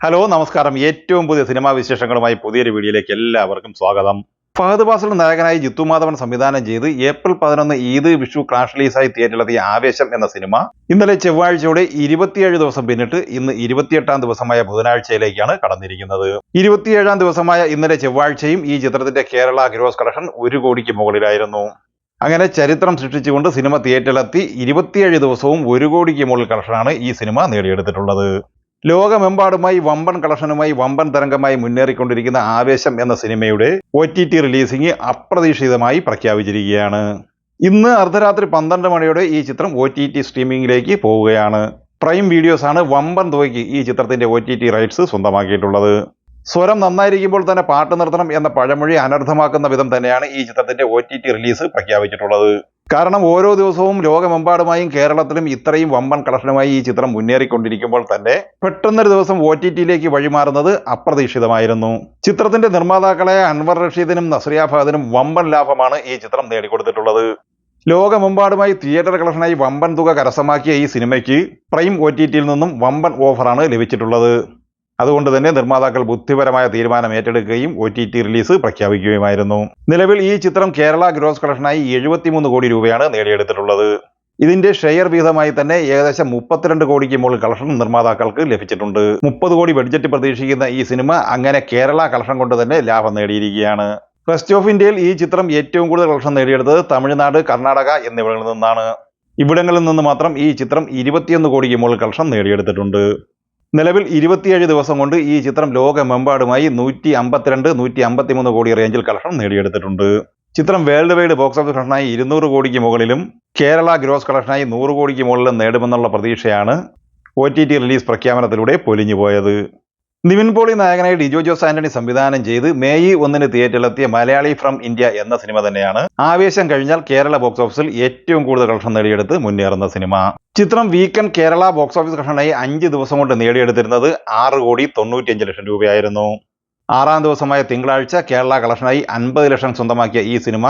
Hello നമസ്കാരം. ഏറ്റവും പുതിയ സിനിമാ വിശേഷങ്ങളുമായി പുതിയൊരു വീഡിയോയിലേക്ക് എല്ലാവർക്കും സ്വാഗതം. ഫഹദ് ഫാസിൽ നായകനായി ജിത്തു മാധവൻ സംവിധാനം ചെയ്ത് ഏപ്രിൽ പതിനൊന്ന് ഈദ് വിഷു ക്ലാഷ് റിലീസായി തിയേറ്ററിലെത്തിയ ആവേശം എന്ന സിനിമ. ഇന്നലെ ചൊവ്വാഴ്ചയോടെ ഇരുപത്തിയേഴ് ദിവസം പിന്നിട്ട് ഇന്ന് ഇരുപത്തിയെട്ടാം ദിവസമായ ബുധനാഴ്ചയിലേക്കാണ് കടന്നിരിക്കുന്നത്. ഇരുപത്തിയേഴാം ദിവസമായ ഇന്നലെ ചൊവ്വാഴ്ചയും ഈ ചിത്രത്തിന്റെ കേരള ഗ്രോസ് കളക്ഷൻ ഒരു കോടിക്ക് മുകളിലായിരുന്നു. അങ്ങനെ ചരിത്രം സൃഷ്ടിച്ചുകൊണ്ട് സിനിമ തിയേറ്ററിലെത്തി ഇരുപത്തിയേഴ് ദിവസവും ഒരു കോടിക്ക് മുകളിൽ കളക്ഷനാണ് ഈ സിനിമ നേടിയെടുത്തിട്ടുള്ളത്. ലോകമെമ്പാടുമായി വമ്പൻ കളക്ഷനുമായി വമ്പൻ തരംഗമായി മുന്നേറിക്കൊണ്ടിരിക്കുന്ന ആവേശം എന്ന സിനിമയുടെ ഒ ടി ടി റിലീസിംഗ് അപ്രതീക്ഷിതമായി പ്രഖ്യാപിച്ചിരിക്കുകയാണ്. ഇന്ന് അർദ്ധരാത്രി പന്ത്രണ്ട് മണിയോടെ ഈ ചിത്രം ഒ ടി ടി സ്ട്രീമിംഗിലേക്ക് പോവുകയാണ്. പ്രൈം വീഡിയോസാണ് വമ്പൻ തുകയ്ക്ക് ഈ ചിത്രത്തിന്റെ ഒ ടി ടി റൈറ്റ്സ് സ്വന്തമാക്കിയിട്ടുള്ളത്. സ്വരം നന്നായിരിക്കുമ്പോൾ തന്നെ പാട്ട് നിർത്തണം എന്ന പഴമൊഴി അനർത്ഥമാക്കുന്ന വിധം തന്നെയാണ് ഈ ചിത്രത്തിന്റെ ഒ റിലീസ് പ്രഖ്യാപിച്ചിട്ടുള്ളത്. കാരണം ഓരോ ദിവസവും ലോകമെമ്പാടുമായും കേരളത്തിലും ഇത്രയും വമ്പൻ കളക്ഷനുമായി ഈ ചിത്രം മുന്നേറിക്കൊണ്ടിരിക്കുമ്പോൾ തന്നെ പെട്ടെന്നൊരു ദിവസം ഒ ടി ടിയിലേക്ക് വഴിമാറുന്നത് അപ്രതീക്ഷിതമായിരുന്നു. ചിത്രത്തിന്റെ നിർമ്മാതാക്കളായ അൻവർ റഷീദിനും നസ്രിയ ഫഹദിനും വമ്പൻ ലാഭമാണ് ഈ ചിത്രം നേടിക്കൊടുത്തിട്ടുള്ളത്. ലോകമെമ്പാടുമായി തിയേറ്റർ കളക്ഷനായി വമ്പൻ തുക കരസ്ഥമാക്കിയ ഈ സിനിമയ്ക്ക് പ്രൈം ഒ നിന്നും വമ്പൻ ഓഫറാണ് ലഭിച്ചിട്ടുള്ളത്. അതുകൊണ്ട് തന്നെ നിർമ്മാതാക്കൾ ബുദ്ധിപരമായ തീരുമാനം ഏറ്റെടുക്കുകയും ഒ ടി ടി റിലീസ് പ്രഖ്യാപിക്കുകയുമായിരുന്നു. നിലവിൽ ഈ ചിത്രം കേരള ഗ്രോസ് കളക്ഷനായി എഴുപത്തിമൂന്ന് കോടി രൂപയാണ് നേടിയെടുത്തിട്ടുള്ളത്. ഇതിന്റെ ഷെയർ വിഹിതമായി തന്നെ ഏകദേശം മുപ്പത്തിരണ്ട് കോടിക്ക് മുകളിൽ കളക്ഷൻ നിർമ്മാതാക്കൾക്ക് ലഭിച്ചിട്ടുണ്ട്. മുപ്പത് കോടി ബഡ്ജറ്റ് പ്രതീക്ഷിക്കുന്ന ഈ സിനിമ അങ്ങനെ കേരള കളക്ഷൻ കൊണ്ട് തന്നെ ലാഭം നേടിയിരിക്കുകയാണ്. ഫസ്റ്റ് ഓഫ് ഇന്ത്യയിൽ ഈ ചിത്രം ഏറ്റവും കൂടുതൽ കളക്ഷൻ നേടിയെടുത്തത് തമിഴ്നാട് കർണാടക എന്നിവിടങ്ങളിൽ നിന്നാണ്. ഇവിടങ്ങളിൽ നിന്ന് മാത്രം ഈ ചിത്രം ഇരുപത്തിയൊന്ന് കോടിക്ക് മുകളിൽ കളക്ഷൻ നേടിയെടുത്തിട്ടുണ്ട്. നിലവിൽ ഇരുപത്തിയേഴ് ദിവസം കൊണ്ട് ഈ ചിത്രം ലോകമെമ്പാടുമായി നൂറ്റി അമ്പത്തിരണ്ട് നൂറ്റി അമ്പത്തിമൂന്ന് കോടി റേഞ്ചിൽ കളക്ഷൻ നേടിയെടുത്തിട്ടുണ്ട്. ചിത്രം വേൾഡ് വൈഡ് ബോക്സ് ഓഫീസ് കളക്ഷനായി ഇരുന്നൂറ് കോടിക്ക് മുകളിലും കേരള ഗ്രോസ് കളക്ഷനായി നൂറ് കോടിക്ക് മുകളിലും നേടുമെന്നുള്ള പ്രതീക്ഷയാണ് ഒ ടി ടി റിലീസ് പ്രഖ്യാപനത്തിലൂടെ പൊലിഞ്ഞുപോയത്. നിവിൻ പോളി നായകനായി ഡിജോ ജോസ് ആന്റണി സംവിധാനം ചെയ്ത് മേയ് ഒന്നിന് തിയേറ്ററിലെത്തിയ മലയാളി ഫ്രം ഇന്ത്യ എന്ന സിനിമ തന്നെയാണ്. ആവേശം കഴിഞ്ഞാൽ കേരള ബോക്സ് ഓഫീസിൽ ഏറ്റവും കൂടുതൽ കളക്ഷൻ നേടിയെടുത്ത് മുന്നേറുന്ന സിനിമ. ചിത്രം വീക്കെൻഡ് കേരള ബോക്സ് ഓഫീസ് കളക്ഷനായി അഞ്ച് ദിവസം കൊണ്ട് നേടിയെടുത്തിരുന്നത് ആറ് കോടി തൊണ്ണൂറ്റിയഞ്ച് ലക്ഷം രൂപയായിരുന്നു. ആറാം ദിവസമായ തിങ്കളാഴ്ച കേരള കളക്ഷനായി അൻപത് ലക്ഷം സ്വന്തമാക്കിയ ഈ സിനിമ.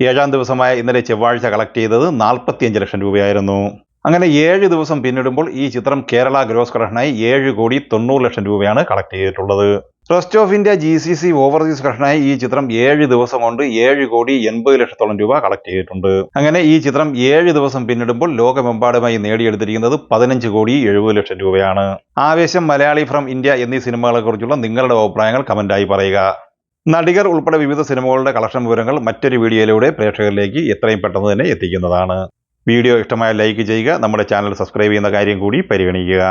ഏഴാം ദിവസമായ ഇന്നലെ ചൊവ്വാഴ്ച കളക്ട് ചെയ്തത് നാൽപ്പത്തിയഞ്ച് ലക്ഷം രൂപയായിരുന്നു. അങ്ങനെ ഏഴ് ദിവസം പിന്നിടുമ്പോൾ ഈ ചിത്രം കേരള ഗ്രോസ് കളക്ഷനായി ഏഴ് കോടി തൊണ്ണൂറ് ലക്ഷം രൂപയാണ് കളക്ട് ചെയ്തിട്ടുള്ളത്. Trust of India G C C overseas കളക്ഷനായി ഈ ചിത്രം ഏഴ് ദിവസം കൊണ്ട് ഏഴ് കോടി എൺപത് ലക്ഷത്തോളം രൂപ കളക്ട് ചെയ്തിട്ടുണ്ട്. അങ്ങനെ ഈ ചിത്രം ഏഴ് ദിവസം പിന്നിടുമ്പോൾ ലോകമെമ്പാടുമായി നേടിയെടുത്തിരിക്കുന്നത് പതിനഞ്ച് കോടി എഴുപത് ലക്ഷം രൂപയാണ്. ആവേശം മലയാളി ഫ്രം ഇന്ത്യ എന്നീ സിനിമകളെ കുറിച്ചുള്ള നിങ്ങളുടെ അഭിപ്രായങ്ങൾ കമന്റായി പറയുക. നടികർ ഉൾപ്പെടെ വിവിധ സിനിമകളുടെ കളക്ഷൻ വിവരങ്ങൾ മറ്റൊരു വീഡിയോയിലൂടെ പ്രേക്ഷകരിലേക്ക് എത്രയും പെട്ടെന്ന് തന്നെ എത്തിക്കുന്നതാണ്. വീഡിയോ ഇഷ്ടമായ ലൈക്ക് ചെയ്യുക നമ്മുടെ ചാനൽ സബ്സ്ക്രൈബ് ചെയ്യുന്ന കാര്യം കൂടി പരിഗണിക്കുക.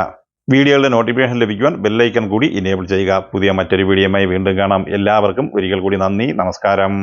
വീഡിയോകളുടെ നോട്ടിഫിക്കേഷൻ ലഭിക്കുവാൻ ബെല്ലൈക്കൺ കൂടി ഇനേബിൾ ചെയ്യുക. പുതിയ മറ്റൊരു വീഡിയോയുമായി വീണ്ടും കാണാം. എല്ലാവർക്കും ഒരിക്കൽ കൂടി നന്ദി നമസ്കാരം.